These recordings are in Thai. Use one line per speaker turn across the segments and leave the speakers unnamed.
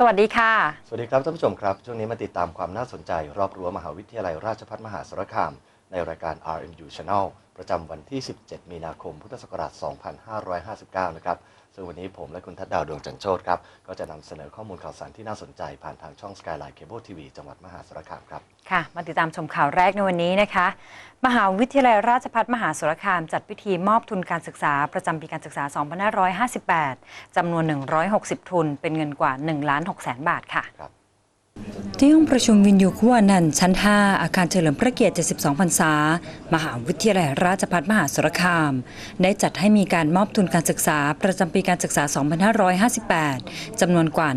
สวัสดีค่ะ
สวัสดีครับท่านผู้ชมครับ ช่วงนี้มาติดตามความน่าสนใจ รอบรั้วมหาวิทยาลัยราชภัฏมหาสารคาม ในรายการ RMU Channel ประจำวันที่ 17 มีนาคม พุทธศักราช 2559 นะครับ ซึ่งวันนี้ผมและคุณทัดดาวดวงจันทร์โชตครับ ก็จะนำเสนอข้อมูลข่าวสารที่น่าสนใจผ่านทางช่อง Skyline Cable TV จังหวัดมหาสารคามครับ
ค่ะ มาติดตามชมข่าวแรกในวันนี้นะคะ มหาวิทยาลัยราชภัฏมหาสารคามจัดพิธีมอบทุนการศึกษาประจำปีการศึกษา 2558จำนวน 160 ทุน เป็นเงินกว่า1ล้าน6แสนบาทค่ะ
ครับ
ที่ห้องประชุมวินยูคุวานันท์ชั้น 5 อาคารเฉลิมพระเกียรติ 72 พรรษา มหาวิทยาลัยราชภัฏมหาสารคาม ได้จัดให้มีการมอบทุนการศึกษาประจำปีการศึกษา 2558 จำนวนกว่า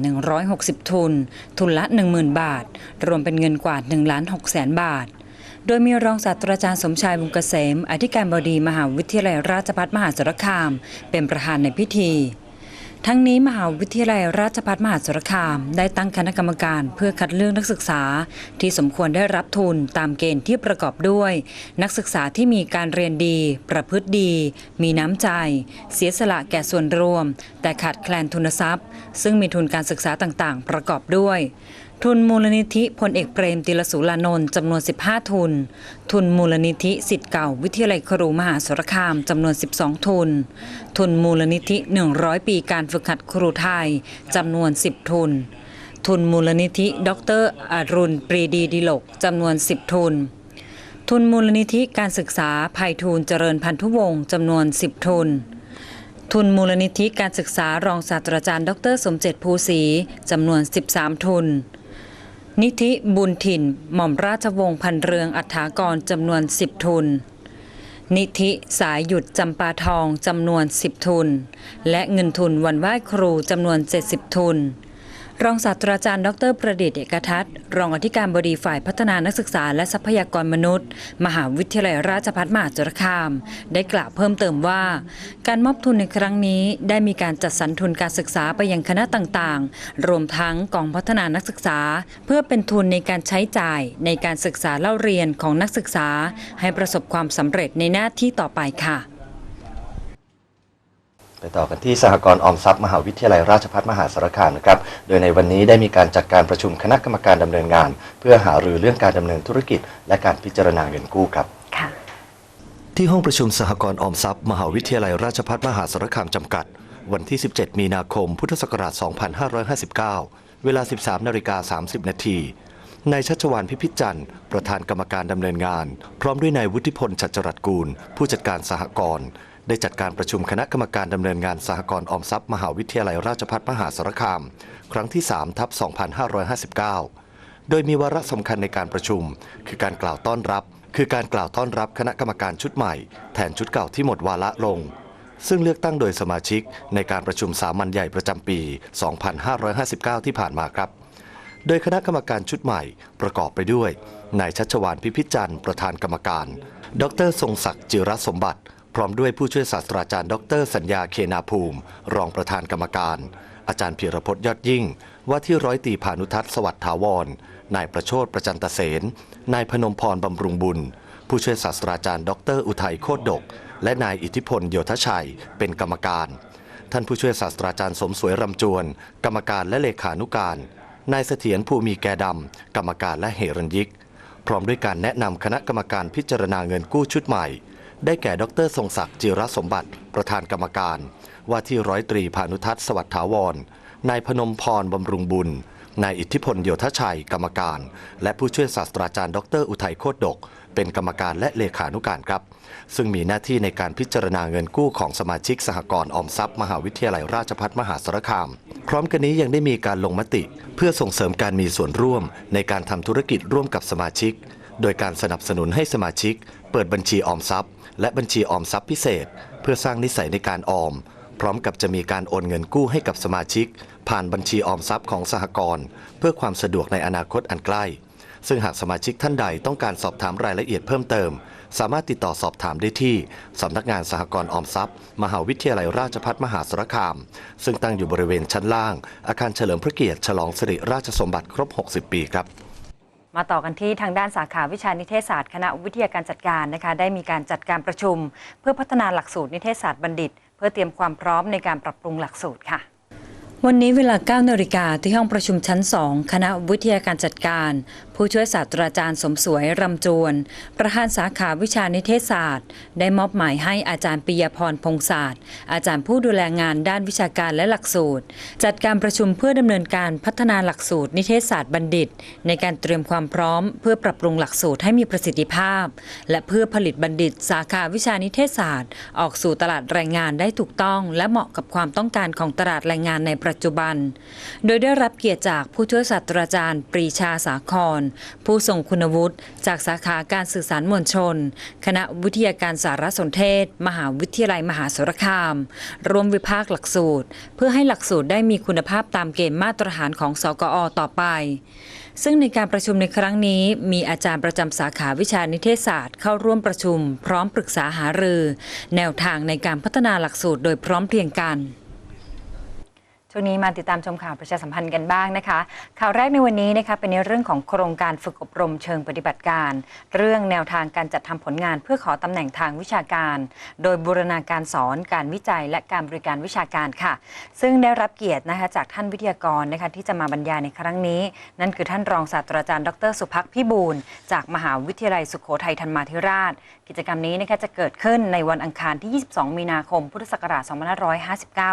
160 ทุน ทุนละ 10,000 บาท รวมเป็นเงินกว่า1ล้าน6แสนบาทโดยมีรองศาสตราจารย์สมชายวงศ์เกษม อธิการบดีมหาวิทยาลัยราชภัฏมหาสารคาม เป็นประธานในพิธี ทั้งนี้มหาวิทยาลัยราชภัฏมหาสารคาม ได้ตั้งคณะกรรมการเพื่อคัดเลือกนักศึกษา ที่สมควรได้รับทุนตามเกณฑ์ที่ประกอบด้วย นักศึกษาที่มีการเรียนดี ประพฤติดี มีน้ำใจ เสียสละแก่ส่วนรวม แต่ขาดแคลนทุนทรัพย์ ซึ่งมีทุนการศึกษาต่างๆ ประกอบด้วย ทุนมูลนิธิพลเอกเปรมติลสุรานนท์จำนวน 15 ทุน ทุนมูลนิธิสิทธิ์เก่า วิทยาลัยครูมหาสารคามจำนวน 12 ทุน ทุนมูลนิธิ 100 ปีการฝึกหัดครูไทยจำนวน 10 ทุน ทุนมูลนิธิดรอรุณปรีดีดิลกจำนวน 10 ทุน ทุนมูลนิธิการศึกษาภัยทูลเจริญพันธุวงศ์จำนวน 10 ทุนทุนมูลนิธิการศึกษารองศาสตราจารย์ ดร สมเจตภูศรีจำนวน 13 ทุน นิธิบุญถิ่น หม่อมราชวงศ์พันเรืองอัฐากรจำนวน 10 ทุน นิธิสายหยุดจำปาทองจำนวน 10 ทุน และเงินทุนวันไหว้ครูจำนวน 70 ทุน รองศาสตราจารย์ ดร ประดิษฐ์เอกทัศน์รองอธิการบดีฝ่ายพัฒนานักศึกษาและทรัพยากรมนุษย์ มหาวิทยาลัยราชภัฏมหาสารคาม ได้กล่าวเพิ่มเติมว่า การมอบทุนในครั้งนี้ได้มีการจัดสรรทุนการศึกษาไปยังคณะต่างๆ รวมทั้งกองพัฒนานักศึกษา เพื่อเป็นทุนในการใช้จ่ายในการศึกษาเล่าเรียนของนักศึกษา ให้ประสบความสำเร็จในหน้าที่ต่อไปค่ะ
ไปต่อกันที่สหกรณ์ออมทรัพย์มหาวิทยาลัยราชภัฏมหาสารคามนะครับ โดยในวันนี้ได้มีการจัดการประชุมคณะกรรมการดำเนินงาน เพื่อหารือเรื่องการดำเนินธุรกิจ และการพิจารณาเงินกู้ครับ
ค่ะ
ที่ห้องประชุมสหกรณ์ออมทรัพย์มหาวิทยาลัยราชภัฏมหาสารคามจำกัด วันที่ 17 มีนาคม พุทธศักราช 2559 เวลา 13นาฬิกา30 นาทีนายชัชวานพิพิธจันทร์ประธานกรรมการดำเนินงาน พร้อมด้วยนายวุฒิพลชัจจรัตกูล ผู้จัดการสหกรณ์ ได้จัดการประชุมคณะกรรมการดำเนินงานสหกรณ์ออมทรัพย์มหาวิทยาลัยราชภัฏมหาสารคาม ครั้งที่3ทับ2559 โดยมีวาระสำคัญในการประชุม คือการกล่าวต้อนรับ คือการกล่าวต้อนรับคณะกรรมการชุดใหม่ แทนชุดเก่าที่หมดวาระลง ซึ่งเลือกตั้งโดยสมาชิกในการประชุมสามัญใหญ่ประจำปี 2559 ที่ผ่านมาครับโดยคณะกรรมการชุดใหม่ประกอบไปด้วย นายชัชวานพิพิจันทร์ประธานกรรมการ ดรทรงศักดิ์จิรสมบัติ พร้อมด้วยผู้ช่วยศาสตราจารย์ ดร สัญญาเคนาภูมิ รองประธานกรรมการ อาจารย์พีรพจน์ยอดยิ่ง ว่าที่ร้อยตีพานุทัศน์สวัสดิ์ถาวร นายประโชดประจันตเสนนายพนมพรบำรุงบุญ ผู้ช่วยศาสตราจารย์ ดร อุทัยโคตดก และนายอิทธิพลโยธชัย เป็นกรรมการ ท่านผู้ช่วยศาสตราจารย์สมสวยรำจวน กรรมการและเลขานุการ นายเสถียรผู้มีแก่ดำกรรมการและเหรัญยิก พร้อมด้วยการแนะนำคณะกรรมการพิจารณาเงินกู้ชุดใหม่ ได้แก่ดรทรงศักดิ์จิรสมบัติ ประธานกรรมการ ว่าที่ร้อยตรีพานุทัศน์สวัสดิ์ถาวร นายพนมพรบำรุงบุญ นายอิทธิพลโยธชัย กรรมการ และผู้ช่วยศาสตราจารย์ ดร อุทัยโคตดก เป็นกรรมการและเลขานุการครับ ซึ่งมีหน้าที่ในการพิจารณาเงินกู้ของสมาชิกสหกรณ์ออมทรัพย์มหาวิทยาลัยราชภัฏมหาสารคาม พร้อมกันนี้ยังได้มีการลงมติ เพื่อส่งเสริมการมีส่วนร่วม ในการทำธุรกิจร่วมกับสมาชิก โดยการสนับสนุนให้สมาชิก เปิดบัญชีออมทรัพย์ และบัญชีออมทรัพย์พิเศษ เพื่อสร้างนิสัยในการออม พร้อมกับจะมีการโอนเงินกู้ให้กับสมาชิก ผ่านบัญชีออมทรัพย์ของสหกรณ์เพื่อความสะดวกในอนาคตอันใกล้ ซึ่งหากสมาชิกท่านใดต้องการสอบถามรายละเอียดเพิ่มเติม สามารถติดต่อสอบถามได้ที่สำนักงานสหกรณ์ออมทรัพย์ มหาวิทยาลัยราชภัฏมหาสารคาม ซึ่งตั้งอยู่บริเวณชั้นล่าง อาคารเฉลิมพระเกียรติฉลองสิริราชสมบัติครบ 60 ปีครับ
มาต่อกันที่ทางด้านสาขาวิชานิเทศศาสตร์คณะวิทยาการจัดการนะคะได้มีการจัดการประชุม เพื่อพัฒนาหลักสูตรนิเทศศาสตร์บัณฑิต เพื่อเตรียมความพร้อมในการปรับปรุงหลักสูตรค่ะ วันนี้เวลา9นาฬิกาที่ห้องประชุมชั้น 2 คณะวิทยาการจัดการ ผู้ช่วยศาสตราจารย์สมสวยรำจวน ประธานสาขาวิชานิเทศศาสตร์ ได้มอบหมายให้อาจารย์ปิยพรพงศาสตร์ อาจารย์ผู้ดูแลงานด้านวิชาการและหลักสูตร จัดการประชุมเพื่อดำเนินการพัฒนาหลักสูตร นิเทศศาสตร์บัณฑิต ในการเตรียมความพร้อม เพื่อปรับปรุงหลักสูตรให้มีประสิทธิภาพ และเพื่อผลิตบัณฑิต สาขาวิชานิเทศศาสตร์ ออกสู่ตลาดแรงงานได้ถูกต้อง และเหมาะกับความต้องการของตลาดแรงงานในปัจจุบัน โดยได้รับเกียรติจากผู้ช่วยศาสตราจารย์ ปรีชาสาครผู้ทรงคุณวุฒิจากสาขาการสื่อสารมวลชน คณะวิทยาการสารสนเทศ มหาวิทยาลัยมหาสารคาม ร่วมวิพากษ์หลักสูตร เพื่อให้หลักสูตรได้มีคุณภาพตามเกณฑ์มาตรฐานของสกอต่อไป ซึ่งในการประชุมในครั้งนี้มีอาจารย์ประจำสาขาวิชานิเทศศาสตร์เข้าร่วมประชุม พร้อมปรึกษาหารือ แนวทางในการพัฒนาหลักสูตรโดยพร้อมเพรียงกัน ช่วงนี้มาติดตามชมข่าวประชาสัมพันธ์กันบ้างนะคะ ข่าวแรกในวันนี้นะคะเป็นในเรื่องของโครงการฝึกอบรมเชิงปฏิบัติการ เรื่องแนวทางการจัดทำผลงานเพื่อขอตำแหน่งทางวิชาการ โดยบูรณาการสอนการวิจัยและการบริการวิชาการค่ะ ซึ่งได้รับเกียรตินะคะจากท่านวิทยากรนะคะที่จะมาบรรยายในครั้งนี้ นั่นคือท่านรองศาสตราจารย์ดร สุพักษ์พิบูลจากมหาวิทยาลัยสุโขทัยธรรมาธิราช กิจกรรมนี้นะคะจะเกิดขึ้นในวันอังคารที่ 22 มีนาคม พุทธศักราช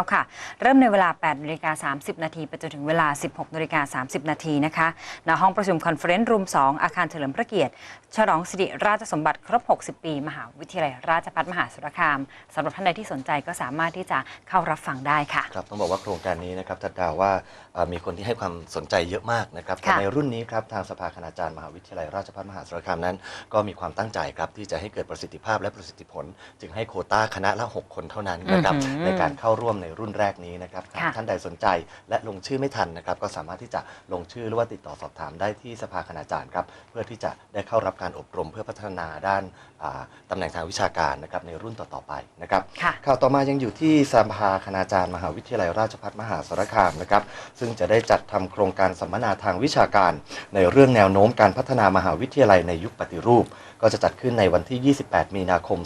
2559 ค่ะ เริ่มในเวลา8นาฬิกา30 นาทีไปจนถึงเวลา 16นาฬิกา30 นาทีนะคะณห้องประชุมคอนเฟอเรนซ์รูม 2 อาคารเฉลิมพระเกียรติ ฉลองสิริราชสมบัติครบ 60 ปี มหาวิทยาลัยราชภัฏมหาสารคามสำหรับท่านใดที่สนใจก็สามารถที่จะเข้ารับฟังได้ค่ะ
ครับต้องบอกว่าโครงการนี้นะครับทัดดาวว่าเอ่อมีคนที่ให้ความสนใจเยอะมากนะครับแต่
ค่ะ
ในรุ่นนี้ครับทางสภาคณาจารย์มหาวิทยาลัยราชภัฏมหาสารคามนั้น ก็มีความตั้งใจครับที่จะให้เกิดประสิทธิภาพและประสิทธิผล จึงให้โควต้าคณะละ 6 คนเท่านั้นนะครับ
อื้อหือ
ในการเข้าร่วมในรุ่นแรกนี้นะครับหาก
ค่ะ
ท่านใดสนใจ และลงชื่อไม่ทันนะครับก็สามารถที่จะลงชื่อหรือว่าติดต่อสอบถามได้ที่สภาคณาจารย์ครับเพื่อที่จะได้เข้ารับการอบรมเพื่อพัฒนาด้านอ่าตำแหน่งทางวิชาการนะครับในรุ่นต่อๆไปนะครับ
ค่ะ
ข่าวต่อมายังอยู่ที่สภาคณาจารย์มหาวิทยาลัยราชภัฏมหาสารคามนะครับซึ่งจะได้จัดทำโครงการสัมมนาทางวิชาการ ในเรื่องแนวโน้มการพัฒนามหาวิทยาลัยในยุคปฏิรูป ก็จะจัดขึ้นในวันที่ 28 มีนาคม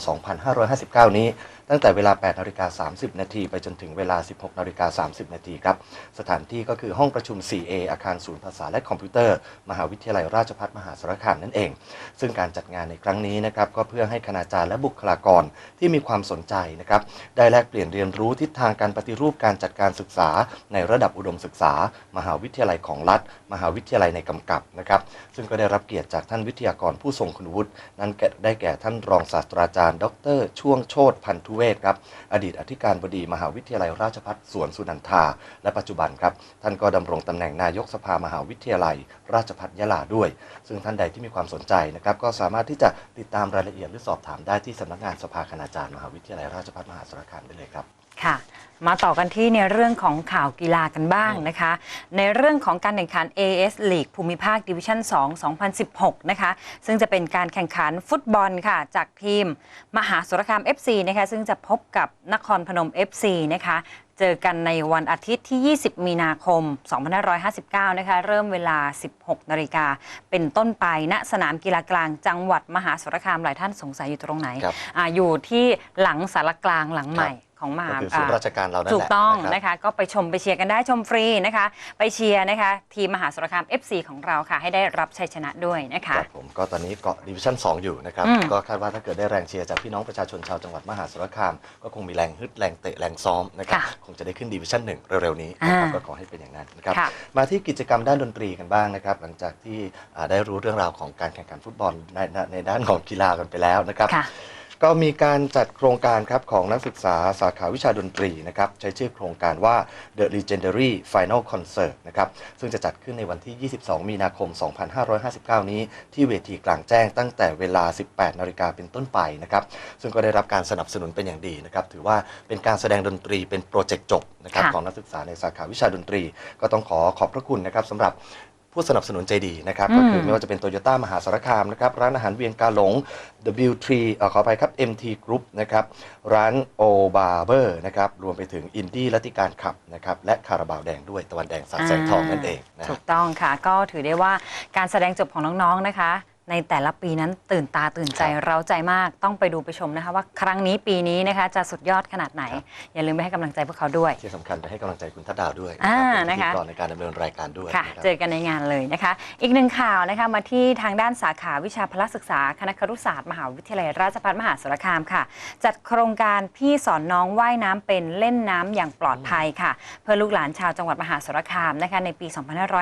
2559 นี้ ตั้งแต่เวลา 8นาฬิกา30 นาทีไปจนถึงเวลา 16นาฬิกา30 นาทีครับ สถานที่ก็คือห้องประชุม 4A อาคารศูนย์ภาษาและคอมพิวเตอร์ มหาวิทยาลัยราชภัฏมหาสารคามนั่นเอง ซึ่งการจัดงานในครั้งนี้นะครับก็เพื่อให้คณาจารย์และบุคลากรที่มีความสนใจนะครับได้แลกเปลี่ยนเรียนรู้ทิศทางการปฏิรูปการจัดการศึกษา ในระดับอุดมศึกษา มหาวิทยาลัยของรัฐ มหาวิทยาลัยในกำกับนะครับซึ่งก็ได้รับเกียรติจากท่านวิทยากรผู้ทรงคุณวุฒินั้นแก่ได้แก่ท่านรองศาสตราจารย์ ดร ช่วงโชตพันธุเวศครับอดีตอธิการบดีมหาวิทยาลัยราชภัฏสวนสุนันทา และปัจจุบันครับท่านก็ดำรงตำแหน่งนายกสภามหาวิทยาลัย ราชภัฏยะลาด้วย ซึ่งท่านใดที่มีความสนใจนะครับก็สามารถที่จะติดตามรายละเอียดหรือสอบถามได้ที่สำนักงานสภาคณาจารย์มหาวิทยาลัยราชภัฏมหาสารคามได้เลยครับ
ค่ะ มาต่อกันที่ในเรื่องของข่าวกีฬากันบ้างนะคะ ในเรื่องของการแข่งขัน AS League ภูมิภาคดิวิชั่น 2 2016 นะคะ ซึ่งจะเป็นการแข่งขันฟุตบอลค่ะ จากทีม มหาสารคาม FC นะคะ ซึ่งจะพบกับนครพนม FC นะคะ เจอกันในวันอาทิตย์ที่ 20 มีนาคม 2559 นะคะ เริ่มเวลา 16 นาฬิกา เป็นต้นไปณสนามกีฬากลางจังหวัดมหาสารคาม หลายท่านสงสัยอยู่ตรงไหน
ครับ
อาอยู่ที่หลังสารกลางหลังใหม่
ครับ
ของมหา
ก็คือศูนย์ราชการเรานั่นแหละ
ถูกต้อง
นะครับ
นะคะ ก็ไปชมไปเชียร์กันได้ชมฟรีนะคะ ไปเชียร์นะคะ ทีมมหาสารคาม FC ของเราค่ะ ให้ได้รับชัยชนะด้วยนะคะ
ครับผมก็ตอนนี้เกาะดิวิชั่น 2 อยู่นะครับ
อืม
ก็คาดว่าถ้าเกิดได้แรงเชียร์จากพี่น้องประชาชนชาวจังหวัดมหาสารคาม ก็คงมีแรงฮึดแรงเตะแรงซ้อมนะครับ
ค่ะ
คงจะได้ขึ้นดิวิชั่น1เร็วๆนี้นะครับ
อ่า
ก็ขอให้เป็นอย่างนั้นนะครับ
ค่ะ
มาที่กิจกรรมด้านดนตรีกันบ้างนะครับ หลังจากที่อ่าได้รู้เรื่องราวของการแข่งขันฟุตบอลในในในด้านของกีฬากันไปแล้วนะครับ
ค่ะ
ก็มีการจัดโครงการครับของนักศึกษาสาขาวิชาดนตรีนะครับใช้ชื่อโครงการว่า The Legendary Final Concert นะครับซึ่งจะจัดขึ้นในวันที่ 22 มีนาคม 2559 นี้ ที่เวทีกลางแจ้งตั้งแต่เวลา 18 นาฬิกาเป็นต้นไปนะครับซึ่งก็ได้รับการสนับสนุนเป็นอย่างดีนะครับถือว่าเป็นการแสดงดนตรีเป็นโปรเจกต์จบนะครับ
ค่ะ
ของนักศึกษาในสาขาวิชาดนตรี ก็ต้องขอขอบพระคุณนะครับสำหรับ ผู้สนับสนุนใจดีนะครับ
อืม
ก็คือไม่ว่าจะเป็นโตโยต้ามหาสารคามนะครับ ร้านอาหารเวียงกาหลง W3 เอ่อขอไปครับ MT Group นะครับ ร้าน O Barber นะครับ รวมไปถึงอินดี้ลัติการขับนะครับ และคาราบาวแดงด้วยตะวันแดงสาดแสงทองนั่นเองนะ
ถู
ฮะ
กต้องค่ะ ก็ถือได้ว่าการแสดงจบของน้องๆนะคะ ในแต่ละปีนั้นตื่นตาตื่นใจ
ครับ
เราใจมากต้องไปดูไปชมนะคะ ว่าครั้งนี้ปีนี้นะคะจะสุดยอดขนาดไหน
ครับ
อย่าลืมไปให้กำลังใจพวกเขาด้วย
ที่สำคัญไปให้กำลังใจคุณทัดดาวด้วย
อ่า
รับเป็นพิ
นะคะ
ธีกรในการดำเนินรายการด้วย
ค่ะ
นะครับ
เจอกันในงานเลยนะคะ อีกหนึ่งข่าวนะคะมาที่ทางด้านสาขาวิชาพละศึกษาคณะครุศาสตร์มหาวิทยาลัยราชภัฏมหาสารคามค่ะ จัดโครงการพี่สอนน้องว่ายน้ำเป็นเล่นน้ำอย่างปลอดภัยค่ะ เพื่อลูกหลานชาวจังหวัดมหาสารคามนะคะในปี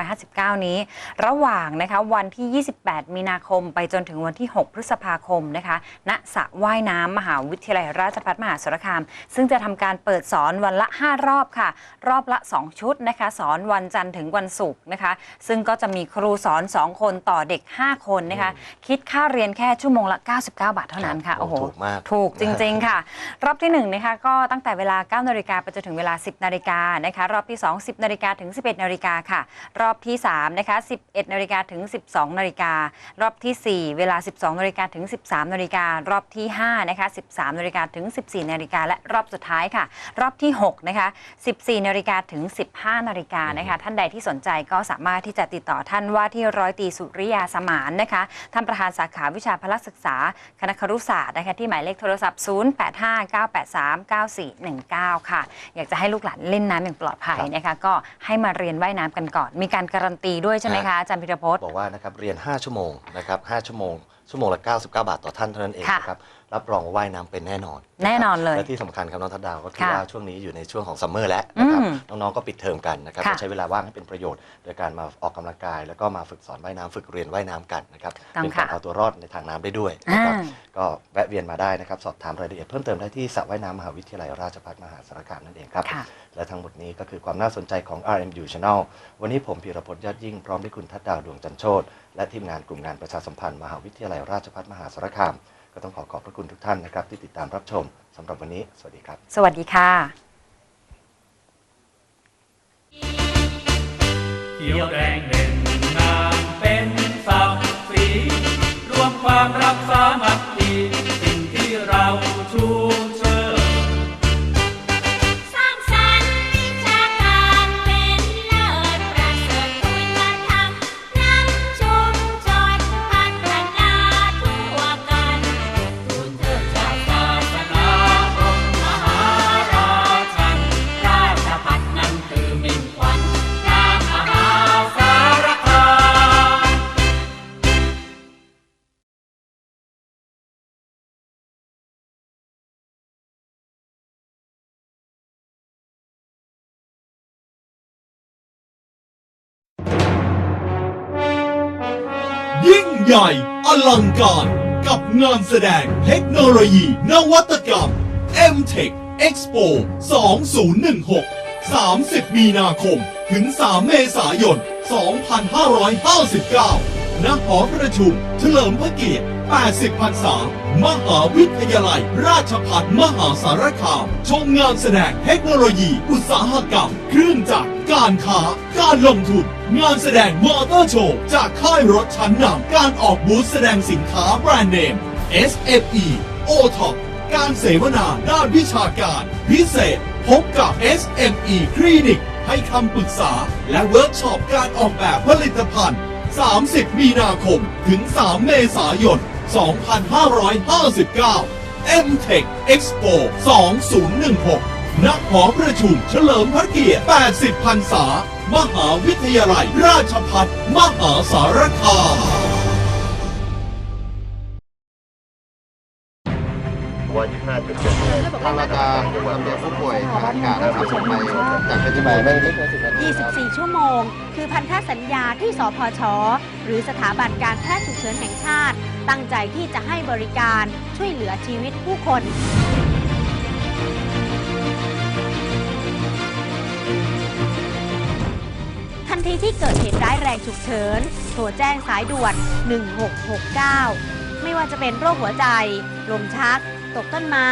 2559 นี้ ระหว่างนะคะวันที่ 28 มีนาคมไปจนถึงวันที่ 6 พฤษภาคมนะคะ ณสระว่ายน้ำมหาวิทยาลัยราชภัฏมหาสารคาม ซึ่งจะทำการเปิดสอนวันละ 5 รอบค่ะ รอบละ 2 ชุดนะคะ สอนวันจันทร์ถึงวันศุกร์นะคะ ซึ่งก็จะมีครูสอน 2 คนต่อเด็ก 5 คนนะคะ คิดค่าเรียนแค่ชั่วโมงละ 99 บาทเท่านั้นค่ะ
ครับ
โอ้โห
ถูกมาก
ถูกจริง ๆ ค่ะ รอบที่ 1 นะคะก็ตั้งแต่เวลา 9 นาฬิกาไปจนถึงเวลา 10 นาฬิกานะคะ รอบที่ 2 10 นาฬิกาถึง 11 นาฬิกาค่ะ รอบที่3นะคะ11 นาฬิกาถึง 12 นาฬิการอบทีสี่ 4 เวลา 12นาฬิกาถึง 13นาฬิการอบที่5นะคะ13นาฬิกาถึง 14นาฬิกาและรอบสุดท้ายค่ะ รอบที่6นะคะ14นาฬิกาถึง 15นาฬิกานะคะท่านใดที่สนใจก็สามารถที่จะติดต่อท่านว่าที่ร้อยตรีสุริยาสมานนะคะท่านประธานสาขาวิชาพละศึกษาคณะครุศาสตร์นะคะที่หมายเลขโทรศัพท์ 0859839419 ค่ะ อยากจะให้ลูกหลานเล่นน้ำอย่างปลอดภัย
ครับ
นะคะก็ให้มาเรียนว่ายน้ำกันก่อน มีการการันตีด้วยใช่ไหมคะอาจารย์พิรพจน์
บอกว่านะครับเรียน 5 ชั่วโมงนะครับครับ5ชั่วโมงชั่วโมงละ 99 บาทต่อท่านเท่านั้นเองนะครับ รับรองว่าว่ายน้ำเป็นแน่นอน
แน่นอนเลย
และที่สำคัญครับน้องทัดดาวก็คือ
ค่ะ
ว่าช่วงนี้อยู่ในช่วงของซัมเมอร์แล้วนะครับ
อืม
น้องๆก็ปิดเทอมกันนะครับ
ค่ะ
ก็ใช้เวลาว่างให้เป็นประโยชน์ โดยการมาออกกำลังกาย แล้วก็มาฝึกสอนว่ายน้ำฝึกเรียนว่ายน้ำกันนะครับ
ต้อง
เป็นการ
ค่ะ
เอาตัวรอดในทางน้ำได้ด้วยนะครับ
อ่า
ก็แวะเวียนมาได้นะครับสอบถามรายละเอียดเพิ่มเติมได้ที่สระว่ายน้ำมหาวิทยาลัยราชภัฏมหาสารคามนั่นเองครับ
ค่ะ
และทั้งหมดนี้ก็คือความน่าสนใจของ RMU Channel วันนี้ผมพีรพจน์ยอดยิ่งพร้อมด้วยคุณทัดดาวดวงจันทร์โชตและทีมงานกลุ่มงานประชาสัมพันธ์มหาวิทยาลัยราชภัฏมหาสารคาม ก็ต้องขอขอบพระคุณทุกท่านนะครับ ที่ติดตามรับชมสำหรับวันนี้ สวัสดีครับ
สวัสดีค่ะ
เขียวแดงเด่นงามเป็นศักดิ์ศรีรวมความรักสามัค
ใหญ่ อลังการ กับงานแสดงเทคโนโลยี นวัตกรรม M-Tech Expo 2016 30 มีนาคม ถึง 3 เมษายน 2559 ณหอประชุม เฉลิมพระเกียรติ 80พรรษามหาวิทยาลัย ราชภัฏมหาสารคาม ชมงานแสดงเทคโนโลยี อุตสาหกรรม เครื่องจักร การค้า การลงทุน งานแสดงมอเตอร์โชว์ จากค่ายรถชั้นนำการออกบูธแสดงสินค้าแบรนด์เนม SME o t o p การเสวนาด้านวิชาการ พิเศษ พบกับ SME คลินิกให้คำปรึกษา และเวิร์กช็อปการออกแบบผลิตภัณฑ์ 30 มีนาคม ถึง 3 เมษายน 2559 M-Tech Expo 2016 ณ หอประชุมเฉลิมพระเกียรติ 80 พรรษา มหาวิทยาลัยราชภัฏมหาสารคามวัน
ที่5างเราจะลำเลียงผู้ป่วยทางอากาศนะครับไปจากเพชรบูรณ์
24 ชั่วโมง คือพันธสัญญาที่สพช หรือสถาบันการแพทย์ฉุกเฉินแห่งชาติ ตั้งใจที่จะให้บริการช่วยเหลือชีวิตผู้คน ทันทีที่เกิดเหตุร้ายแรงฉุกเฉิน โทรแจ้งสายด่วน 1669 ไม่ว่าจะเป็นโรคหัวใจ ลมชัก ตกต้นไม้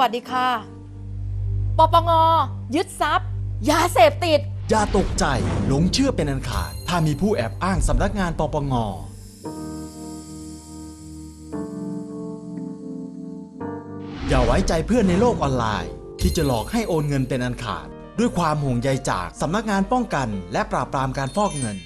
วัสดีค่ะ ปปง ยึดทรัพย์ยาเสพติด
อย่าตกใจหลงเชื่อเป็นอันขาด ถ้ามีผู้แอบอ้างสำนักงานปปง อย่าไว้ใจเพื่อนในโลกออนไลน์ ที่จะหลอกให้โอนเงินเป็นอันขาด ด้วยความห่วงใยจากสำนักงานป้องกัน และปราบปรามการฟอกเงิน